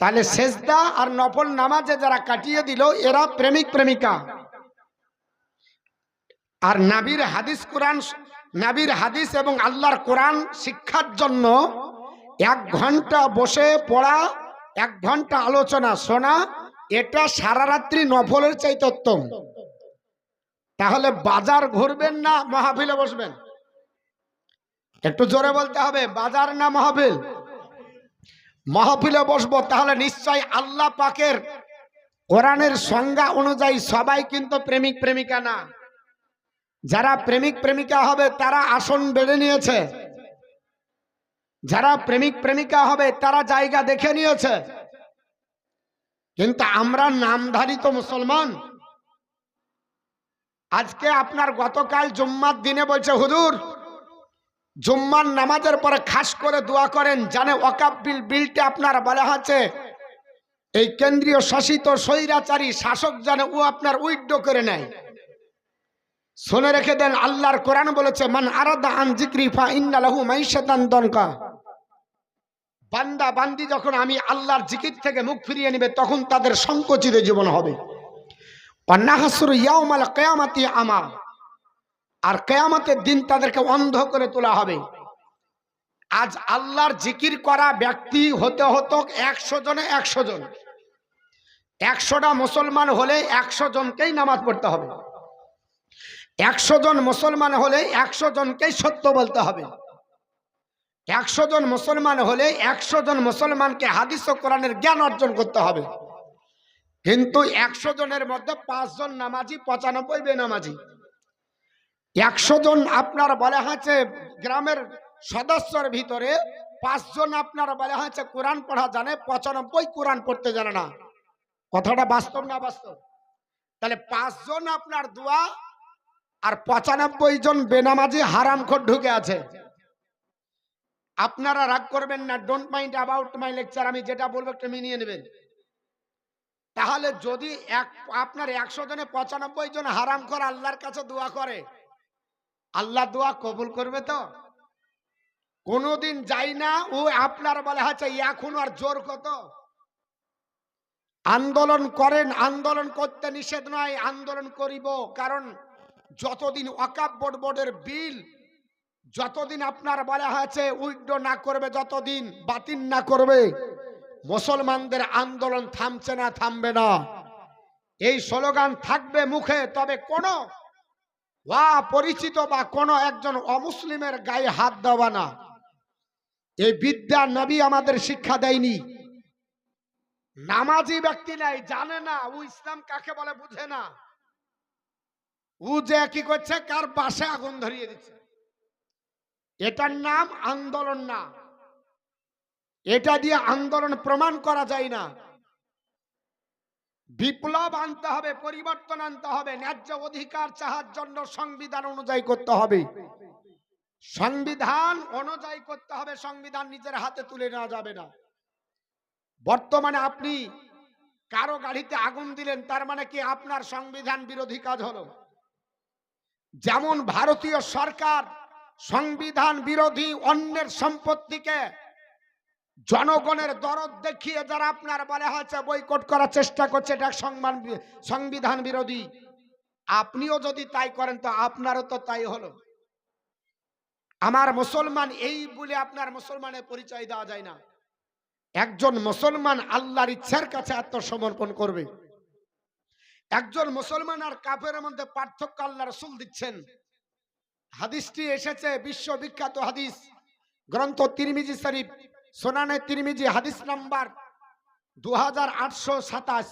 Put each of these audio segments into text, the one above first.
তাহলে সেজদা আর নফল নামাজে যারা কাটিয়ে দিল, এরা প্রেমিক, প্রেমিকা। আর নাবির হাদিস কোরআন, নাবির হাদিস এবং আল্লাহর কোরআন শিক্ষার জন্য এক ঘণ্টা বসে পড়া, এক ঘণ্টা আলোচনা শোনা, এটা সারা রাত্রি নফলের চাইতে উত্তম তাহলে বাজার ঘুরবেন না, মাহফিলে বসবেন? একটু জোরে বলতে হবে, বাজার না মাহফিল? মাহফিলে বসবো, তাহলে নিশ্চয় আল্লাহ পাকের কোরআনের সংজ্ঞা অনুযায়ী সবাই কিন্তু প্রেমিক প্রেমিকা না। যারা প্রেমিক প্রেমিকা হবে, তারা আসন বেড়ে নিয়েছে। যারা প্রেমিক প্রেমিকা হবে, তারা জায়গা দেখে নিয়েছে। কিন্তু আমরা নামধারিত মুসলমান। আজকে আপনার গতকাল জুম্মার দিনে বলছে, হুজুর জুম্মার নামাজের পরে খাস করে দোয়া করেন, জানে ওয়াকাব বিল, বিলটা আপনার বলা হচ্ছে এই কেন্দ্রীয় শাসিত স্বৈরাচারী শাসক জানে ও আপনার উইড্ড করে নেয়। শুনে রেখে দেন, আল্লাহর কোরআন বলেছে, মান আরাদা আন জিক্রি ফা ইন্না লাহু মাইশাতান দনকা। বান্দা, বান্দি যখন আমি আল্লাহর জিকির থেকে মুখ ফিরিয়ে নেবে, তখন তাদের সংকুচিত জীবন হবে। অন্নাহাসুর ইয়াউমাল কেয়ামাতি আমা। আর কেয়ামতের দিন তাদেরকে অন্ধ করে তোলা হবে। আজ আল্লাহর জিকির করা ব্যক্তি হতে হতো একশো জনে একশো জন। একশোটা মুসলমান হলে একশো জনকেই নামাজ পড়তে হবে। একশো জন মুসলমান হলে একশো জনকেই সত্য বলতে হবে। একশো জন মুসলমান হলে একশো জন মুসলমানকে হাদিস ও কোরআনের জ্ঞান অর্জন করতে হবে। কিন্তু একশো জনের মধ্যে পাঁচজন নামাজি, পঁচানব্বই বে বেনামাজি একশো জন আপনার বলা হয়েছে গ্রামের সদস্যর ভিতরে পাঁচজন আপনার বলা হয়েছে কোরআন পড়া জানে, পঁচানব্বই কোরআন পড়তে জানে না। কথাটা বাস্তব না বাস্তব? তাহলে পাঁচজন আপনার দোয়া আর পঁচানব্বই জন বেনামাজি হারামখোর ঢুকে আছে। আপনারা রাগ করবেন না don't mind about my lecture আমি যেটা বলব একটু মিনিয়ে নেবেন। তাহলে যদি এক, আপনার একশো জনে পঁচানব্বই জন হারাম করে আল্লাহর কাছে দোয়া করে আল্লাহ দোয়া কবুল করবে তো? কোনোদিন যাই না, ও আপনার বলে হচ্ছে এখন আর জোর কত? আন্দোলন করেন, আন্দোলন করতে নিষেধ নয়, আন্দোলন করিব। কারণ যতদিন ওয়াকাব বোর্ড বোর্ডের বিল, যতদিন আপনার বলা হয়েছে, উইড্র না করবে, যতদিন বাতিল না করবে, মুসলমানদের আন্দোলন থামছে না, থামবে না। এই স্লোগান থাকবে মুখে, তবে কোন ওয়া পরিচিত বা কোন একজন অমুসলিমের গায়ে হাত দেওয়া না। এই বিদ্যা নবী আমাদের শিক্ষা দেয়নি। নামাজি ব্যক্তি নাই, জানে না, ও ইসলাম কাকে বলে বুঝে না। ও যে কি করছে, কার বাসে আগুন ধরিয়ে দিচ্ছে। এটার নাম আন্দোলন না। এটা দিয়ে আন্দোলন প্রমাণ করা যায় না। বিপ্লব আনতে হবে, পরিবর্তন আনতে হবে, ন্যায্য অধিকার চাহার জন্য সংবিধান অনুযায়ী করতে হবে। সংবিধান অনুযায়ী করতে হবে, সংবিধান নিজের হাতে তুলে নেওয়া যাবে না। বর্তমানে আপনি কারও গাড়িতে আগুন দিলেন, তার মানে কি আপনার সংবিধান বিরোধী কাজ হলো? যেমন ভারতীয় সরকার সংবিধান বিরোধী অন্যের সম্পত্তিকে জনগণের দরদ দেখিয়ে যারা আপনার বলা হয়েছে, বৈকট করার চেষ্টা করছে, এটা সংবাদ, সংবিধান বিরোধী। আপনিও যদি তাই করেন, তো আপনারও তো তাই হলো। আমার মুসলমান এই বলে আপনার মুসলমানের পরিচয় দেওয়া যায় না। একজন মুসলমান আল্লাহর ইচ্ছার কাছে আত্মসমর্পণ করবে। একজন মুসলমান আর কাফের মধ্যে পার্থক্য আল্লাহ রসুল দিচ্ছেন। হাদিসটি এসেছে, বিশ্ববিখ্যাত হাদিস, গ্রন্থ তিরমিজি শরীফ। সোনানে তিরমিজি, হাদিস নাম্বার দু হাজার আটশো সাতাশ।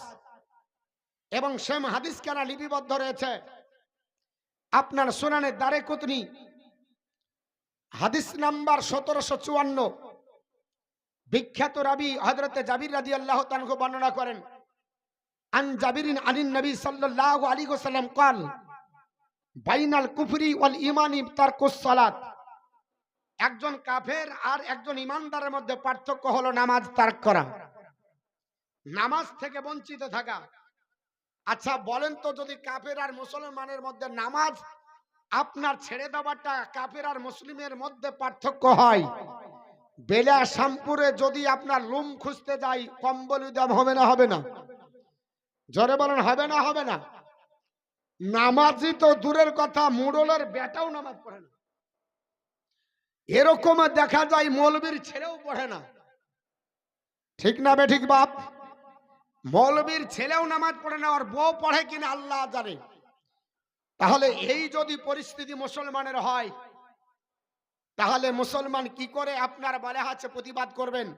এবং সেম হাদিস কেনা লিপিবদ্ধ রয়েছে। আপনার সোনানে দারে কুতনি, হাদিস নাম্বার সতেরোশো চুয়ান্ন। বিখ্যাত রাবি হজরতে জাবির রাজি আল্লাহ তানকে বর্ণনা করেন, আন জাবিরিন আলিন নবী সাল্লাহ আলী গোসাল্লাম কাল, বাইনাল কুফরি ওয়াল ইমানি তার কুসালাত একজন কাফের আর একজন ইমানদারের মধ্যে পার্থক্য হলো নামাজ তার্ক করা। নামাজ থেকে বঞ্চিত থাকা। আচ্ছা বলেন তো যদি কাফের আর মুসলমানের মধ্যে নামাজ আপনার ছেড়ে দেওয়াটা কাফের আর মুসলিমের মধ্যে পার্থক্য হয়। বেলা শ্যামপুরে যদি আপনার লুম খুঁজতে যাই, কম্বল দাম হবে না হবে না? জোরে বলেন, হবে না হবে না? নামাজি তো দূরের কথা মুরলের বেটাও নামাজ পড়ে না। এরকম দেখা যায় মৌলবীর ছেলেও পড়ে না। ঠিক না বে ঠিক বাপ? মৌলবীর ছেলেও নামাজ পড়ে না, আর বউ পড়ে কিনা আল্লাহ জানে। তাহলে এই যদি পরিস্থিতি মুসলমানের হয়, তাহলে মুসলমান কি করে আপনার বলে আছে প্রতিবাদ করবেন?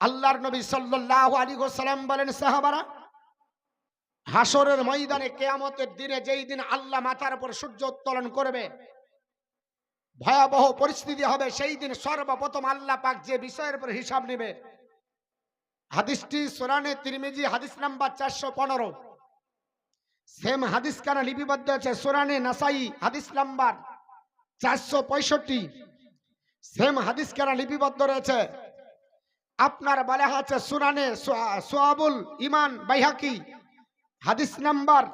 আল্লাহর নবী আলাইহি ওয়াসাল্লাম বলেন, সাহাবারা হাসরের ময়দানে কেয়ামতের দিনে যেই দিন আল্লাহ মাথার উপর সূর্য উত্তোলন করবে ভয়াবহ পরিস্থিতি হবে, সেই দিন সর্বপ্রথম আল্লাহ পাক যে বিষয়ের উপর হিসাব নেবে। হাদিসটি সোরানে তিরমিজি, হাদিস নাম্বার চারশো পনেরো। সেম হাদিস কানা লিপিবদ্ধ আছে সোরানে নাসাই, হাদিস নাম্বার চারশো পঁয়ষট্টি। সেম হাদিস কানা লিপিবদ্ধ রয়েছে? আপনার বলা আছে সুরানে সোয়াবুল ইমান বাইহাকি, হাদিস নাম্বার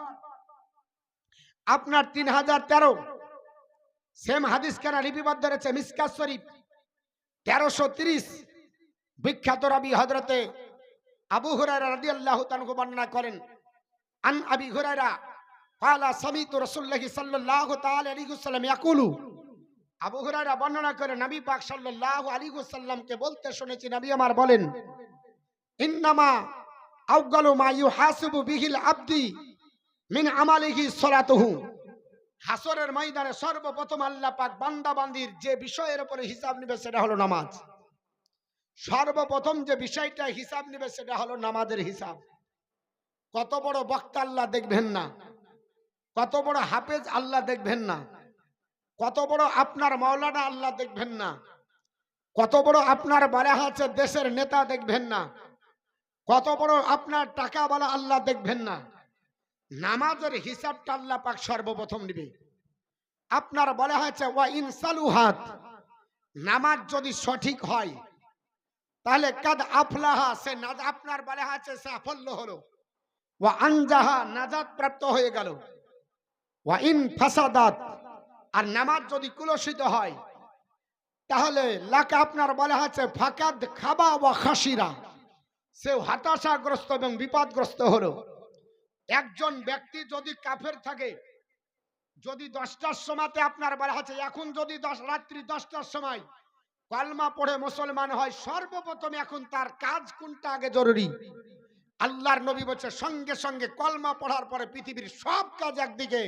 আপনার তিন হাজার তেরো। সেম হাদিস কানা লিপিবদ্ধ রয়েছে মিসকাত শরীফ তেরোশো তিরিশ বিখ্যাত রবি হজরতে আবু হুরায়রা রাদিয়াল্লাহু তাআলা বর্ণনা করেন আন আবি হুরায়রা قال سمعت رسول الله صلى الله تعالى عليه وسلم يقول আবু হুরায়রা বর্ণনা করে নবী পাক সাল্লাল্লাহু আলাইহি ওয়াসাল্লামকে বলতে শুনেছি নবী আমার বলেন ইন্নামা আউগালু মা ইউহাসিবু বিহিল আবদি মিন আমালিহি সালাতুহু হাসরের ময়দানে সর্বপ্রথম আল্লাহ পাক বান্দা বান্দির যে বিষয়ের উপরে হিসাব নেবে, সেটা হলো নামাজ। সর্বপ্রথম যে বিষয়টা হিসাব নেবে, সেটা হলো নামাজের হিসাব। কত বড় বক্তা আল্লাহ দেখবেন না। কত বড় হাফেজ আল্লাহ দেখবেন না। কত বড় আপনার মাওলানা আল্লাহ দেখবেন না। কত বড় আপনার আছে দেশের নেতা দেখবেন না। কত বড় আপনার টাকাওয়ালা আল্লাহ দেখবেন না। নামাজের হিসাবটা আল্লাহ পাক সর্বপ্রথম নিবে। আপনার বলা হয়েছে, ওয়া ইনসালুহাত নামাজ যদি সঠিক হয়, তাহলে কাদ আফলাহা, সে আপনার বলা আছে সাফল্য হলো। ওয়া আনজাহা, নাজাত প্রাপ্ত হয়ে গেল। ওয়া ইন ফাসাদাত, আর নামাজ যদি কুলসিত হয়, তাহলে লাকে আপনার বলা আছে ফাকাদ খাবা ওয়া খাসিরা সে হতাশাগ্রস্ত এবং বিপদগ্রস্ত হলো। একজন ব্যক্তি যদি কাফের থাকে, যদি দশটার সময়তে আপনার বলা আছে, এখন যদি দশ, রাত্রি দশটার সময় কলমা পড়ে মুসলমান হয়, সর্বপ্রথম এখন তার কাজ কোনটা আগে জরুরি? আল্লাহর নবী বলছে, সঙ্গে সঙ্গে কলমা পড়ার পরে পৃথিবীর সব কাজ একদিকে,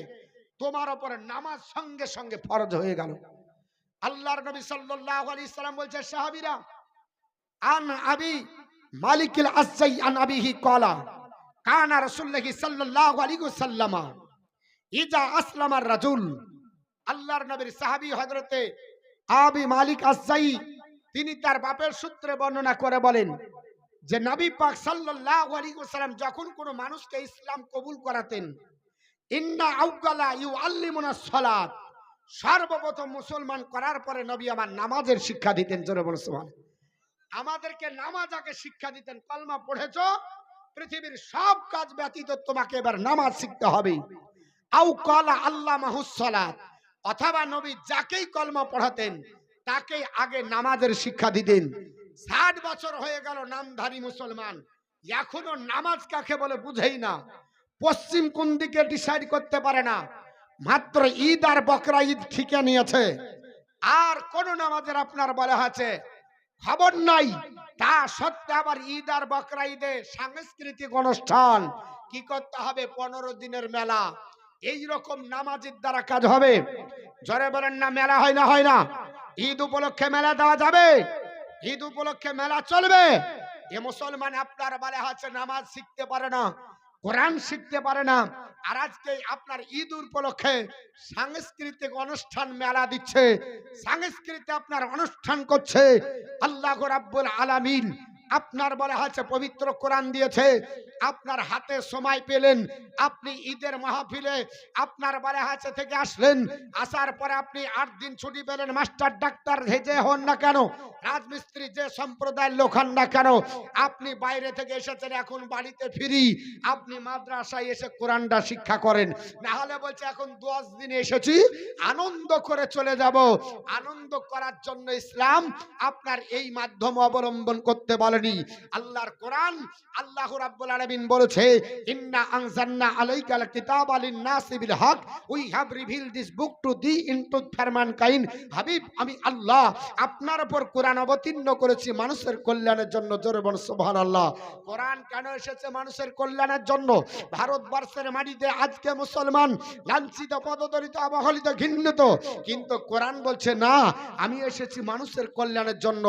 তোমার ওপরে নামাজ সঙ্গে সঙ্গে ফরজ হয়ে গেল। আল্লাহর নবী সাল্লাল্লাহু আলাইহি সাল্লাম বলছে, সাহাবীরা, আন আবি মালিকিল আসজাই আন আবিহি কলা কানা রাসূলুল্লাহি সাল্লাল্লাহু আলাইহি ওয়াসাল্লামা, ইজা আসলামার রাজুল আল্লাহর নবীর সাহাবী হযরতে আবি মালিক আসজাই তিনি তার বাপের সূত্রে বর্ণনা করে বলেন যে নবী পাক আলাইহি ওয়াসাল্লাম যখন কোনো মানুষকে ইসলাম কবুল করাতেন, ইন্না আউগালা ইউআল্লিমুনা সালাত সর্বপ্রথম মুসলমান করার পরে নবী আমার নামাজের শিক্ষা দিতেন, জোরে আমাদেরকে নামাজ আগে শিক্ষা দিতেন, কলমা পড়েছো পৃথিবীর সব কাজ ব্যতীত তোমাকে এবার নামাজ শিখতে হবে। আউ আল্লাহ অথবা নবী যাকেই কলমা পড়াতেন, তাকে আগে নামাজের শিক্ষা দিতেন। ষাট বছর হয়ে গেল নামধারী মুসলমান, এখনও নামাজ কাকে বলে বুঝেই না। পশ্চিম কোন দিকে ডিসাইড করতে পারে না। মাত্র ঈদ আর বকরা ঈদ ঠিকে নিয়েছে। আর কোন নামাজের আপনার বলা আছে খবর নাই। তা সত্ত্বে আবার ঈদ আর বকরা ঈদে সাংস্কৃতিক অনুষ্ঠান। কি করতে হবে? পনেরো দিনের মেলা। এই রকম নামাজের দ্বারা কাজ হবে। জরে বলেন না, মেলা হয় না হয় না। ঈদ উপলক্ষে মেলা দেওয়া যাবে। ঈদ উপলক্ষে মেলা চলবে। এ মুসলমান আপনার বলে আছে নামাজ শিখতে পারে না। কোরআন শিখতে পারে না। আর আজকে আপনার ঈদ উপলক্ষে সাংস্কৃতিক অনুষ্ঠান মেলা দিচ্ছে। সাংস্কৃতিক আপনার অনুষ্ঠান করছে। আল্লাহ রাব্বুল আলামিন আপনার বলা হচ্ছে পবিত্র কোরআন দিয়েছে। আপনার হাতে সময় পেলেন, আপনি ঈদের মাহফিলে আপনার বলা হচ্ছে থেকে আসলেন। আসার পরে আপনি আট দিন ছুটি পেলেন, মাস্টার, ডাক্তার, যে হন না কেন, রাজমিস্ত্রি, যে সম্প্রদায়ের লোক হন না কেন, আপনি বাইরে থেকে এসেছেন, এখন বাড়িতে ফিরি। আপনি মাদ্রাসায় এসে কোরআনটা শিক্ষা করেন। না হলে বলছে, এখন দশ দিন এসেছি, আনন্দ করে চলে যাব। আনন্দ করার জন্য ইসলাম আপনার এই মাধ্যম অবলম্বন করতে বলেনি। আল্লাহর কোরআন, আল্লাহ রাব্বুল আলামিন বলেছে, ইন্না আনজালনা আলাইকাল লিন-নাসি বিল হক we have reveal this book to the into ফরমান কাইন হাবিব, আমি আল্লাহ আপনার উপর কোরআন অবতীর্ণ করেছি মানুষের কল্যাণের জন্য। সুবহানাল্লাহ। কোরআন কেন এসেছে মানুষের কল্যাণের জন্য? ভারতবর্ষের মাটিতে আজকে মুসলমান লাঞ্ছিত, পদদলিত, অবহেলিত, ঘৃণিত। কিন্তু কোরআন বলছে, না, আমি এসেছি মানুষের কল্যাণের জন্য।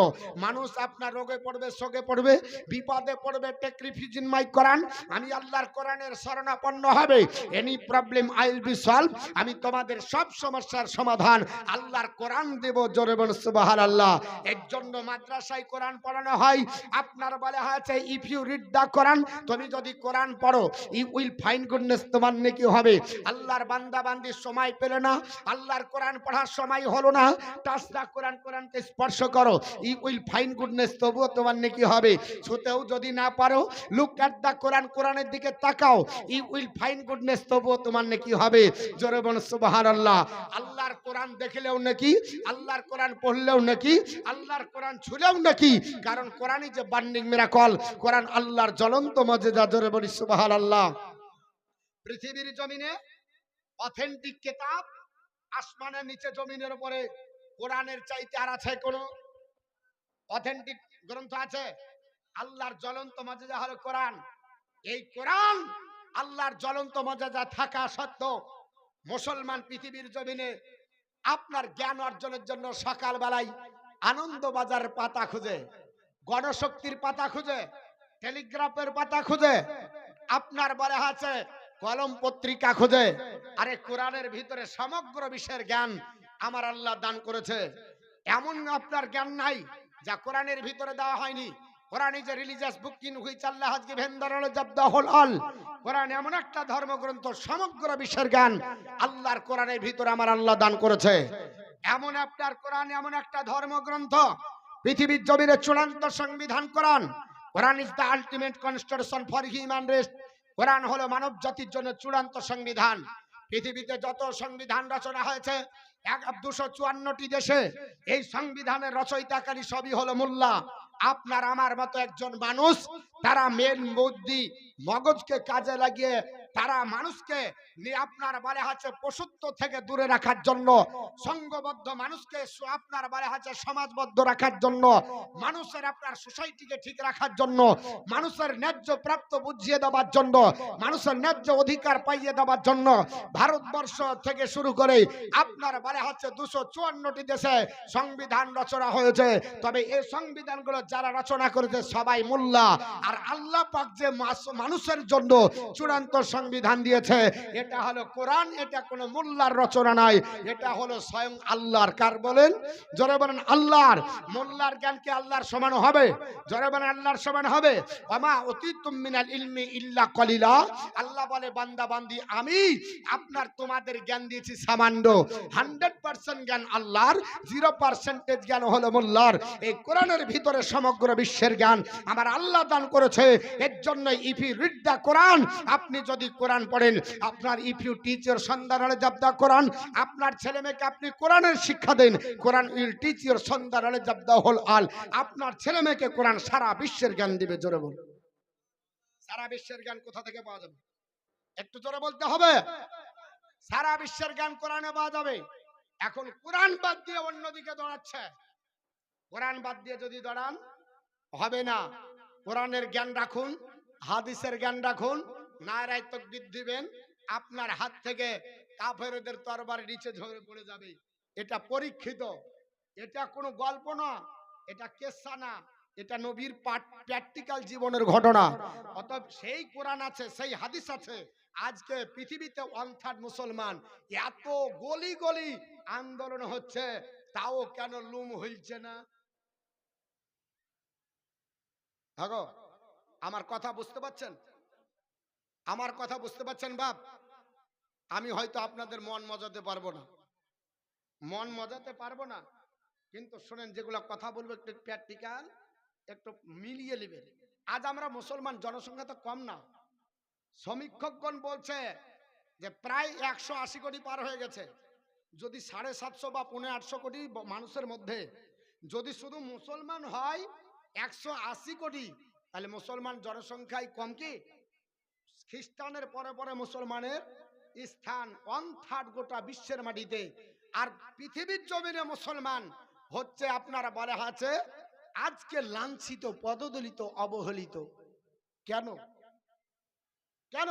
মানুষ আপনার রোগে পড়বে, শোকে পড়বে বিপদে পড়বে টেকরিফিজিন মাই কোরআন আমি আল্লাহর কোরআনের শরণাপন্ন হবে any problem I will be solve আমি তোমাদের সব সমস্যার সমাধান আল্লাহর কোরআন দেব, জোরে বল সুবহানাল্লাহ। এর জন্য মাদ্রাসায় কোরআন পড়ানো হয়, আপনার বলা হয়েছে if you read the Quran তুমি যদি কোরআন পড়ো ইউ উইল ফাইন্ড গুডনেস তোমার নাকি হবে। আল্লাহর বান্দা বান্দির সময় পেলে না, আল্লাহর কোরআন পড়ার সময় হলো না টাচ দা কোরআন কোরআনকে স্পর্শ করো ইউ উইল ফাইন্ড গুডনেস তবুও তোমার নাকি হবে। ছুতেও যদি না পারো লুক অ্যাট দা কোরআন কোরআনের দিকে তাকাও। ই উইল ফাইন্ড গুডনেস তবুও তোমার নাকি হবে। জোরে বল, সুবহানাল্লাহ। আল্লাহর কোরআন দেখলেও নাকি, আল্লাহর কোরআন পড়লেও নাকি, আল্লাহর কোরআন ছুলেও নাকি। কারণ কোরআনই যে বান্ডিং মিরাকল কোরআন আল্লাহর জ্বলন্ত মজেদা জোরে বলি, সুবহানাল্লাহ। পৃথিবীর জমিনে অথেন্টিক কিতাব, আসমানের নিচে জমিনের উপরে কোরআনের চাইতে আর আছে কোন? অথেন্টিক গ্রন্থ আছে, আল্লাহর জ্বলন্ত মজেদা হলো কোরআন। এই কোরআন আল্লাহর জ্বলন্ত মজেদা থাকা সত্ত্বেও মুসলমান পৃথিবীর জমিনে আপনার জ্ঞান অর্জনের জন্য সকালবেলায় আনন্দ বাজার পাতা খুঁজে, গণশক্তির পাতা খুঁজে, টেলিগ্রাফের পাতা খুঁজে, আপনার বলে আছে কলম পত্রিকা খুঁজে। আরে কোরআনের ভিতরে সমগ্র বিশ্বের জ্ঞান আমার আল্লাহ দান করেছে। এমন আপনার জ্ঞান নাই যা কোরআনের ভিতরে দেওয়া হয়নি। কোরআন ভিতরে আমার দান করেছে। এমন এমন একটা ধর্মগ্রন্থ, পৃথিবীর চূড়ান্ত সংবিধান Quran. Is the ultimate constitution for human race Quran হলো মানব জাতির জন্য চূড়ান্ত সংবিধান। পৃথিবীতে যত সংবিধান রচনা হয়েছে, এক দুশো চুয়ান্নটি দেশে এই সংবিধানের রচয়িতাকারী সবই হলো মোল্লা। আপনার আমার মতো একজন মানুষ, তারা মেন বুদ্ধি, মগজকে কাজে লাগিয়ে তারা মানুষকে আপনার বলে হচ্ছে পশুত্ব থেকে দূরে রাখার জন্য সংঘবদ্ধ মানুষকে আপনার বলে হচ্ছে সমাজবদ্ধ রাখার জন্য, মানুষের আপনার সোসাইটিকে ঠিক রাখার জন্য, মানুষের ন্যায্য প্রাপ্ত বুঝিয়ে দেওয়ার জন্য, মানুষের ন্যায্য অধিকার পাইয়ে দেওয়ার জন্য ভারতবর্ষ থেকে শুরু করে আপনার বলে হচ্ছে দুশো চুয়ান্নটি দেশে সংবিধান রচনা হয়েছে। তবে এই সংবিধানগুলো যারা রচনা করেছে সবাই মোল্লা। আর আল্লাহ পাক যে মানুষের জন্য চূড়ান্ত সংবিধান দিয়েছে। এটা হলো কোরআন, এটা কোনো মোল্লার রচনা নয় এটা হলো স্বয়ং আল্লাহর। কার বলেন? জোরে বলেন, আল্লাহর। মোল্লার জ্ঞান কি আল্লাহর সমান হবে? জোরে বলেন, আল্লাহর সমান হবে। আমা অতীতুম মিনাল ইলমি ইল্লা কলিলা। আল্লাহ বলে, বান্দা, বান্দি, আমি আপনার তোমাদের জ্ঞান দিয়েছি সামান্য। হান্ড্রেড পার্সেন্ট জ্ঞান আল্লাহর, জিরো পার্সেন্টেজ জ্ঞান হলো মোল্লার। এই কোরআনের ভিতরে সমগ্র বিশ্বের জ্ঞান আমার আল্লাহ দান করেছে। এর জন্য ইফি রিড দ্য কোরআন। আপনি যদি কোরআন পড়েন, আপনার ইফ ইউ টিচ ইউর সন্ধ্যা দ্য কোরআন, আপনার ছেলে মেয়েকে আপনি কোরআনের শিক্ষা দেন, Quran will teach your Sandhya knowledge of the whole all, আপনার ছেলে মেয়েকে কোরআন সারা বিশ্বের জ্ঞান দিবে, জোরে বল সারা বিশ্বের জ্ঞান কোথা থেকে পাওয়া যাবে? একটু জোরে বলতে হবে। সারা বিশ্বের জ্ঞান কোরআনে পাওয়া যাবে। এখন কোরআন বাদ দিয়ে অন্যদিকে দৌড়াচ্ছে। কোরআন বাদ দিয়ে যদি দৌড়ান, হবে না। কোরআনের জ্ঞান রাখুন, হাদিসের জ্ঞান রাখুন নারায় তকবির দিবেন, আপনার হাত থেকে কাফেরদের তরবার নিচে ঝরে পড়ে যাবে। এটা পরীক্ষিত, এটা কোনো গল্প না, এটা কেসা না, এটা নবীর প্র্যাকটিক্যাল জীবনের ঘটনা। অতএব সেই কোরআন আছে, সেই হাদিস আছে, আজকে পৃথিবীতে ওয়ান থার্ড মুসলমান, এত গলি গলি আন্দোলন হচ্ছে, তাও কেন লুম হইছে না? আমার কথা বুঝতে পারছেন? আমার কথা বুঝতে পারছেন, বাপ? আমি হয়তো আপনাদের মন মজাতে পারব না। মন মজাতে পারব না, কিন্তু শোনেন, যেগুলো কথা বলব, একটু প্র্যাকটিক্যাল একটু মিলিয়ে নেবেন। আজ আমরা মুসলমান, জনসংখ্যা তো কম না। সমীক্ষকগণ বলছে যে প্রায় একশো আশি কোটি পার হয়ে গেছে। যদি সাড়ে সাতশো বা পনেরো আটশো কোটি মানুষের মধ্যে যদি শুধু মুসলমান হয় একশো আশি কোটি, তাহলে মুসলমান জনসংখ্যায় কম কি? খ্রিস্টানের পরে পরে মুসলমানের স্থান ওয়ান থার্ড গোটা বিশ্বের মাটিতে। আর পৃথিবীর জমিনে মুসলমান হচ্ছে আপনারা বলা আছে আজকে লাঞ্ছিত, পদদলিত, অবহেলিত। কেন? কেন?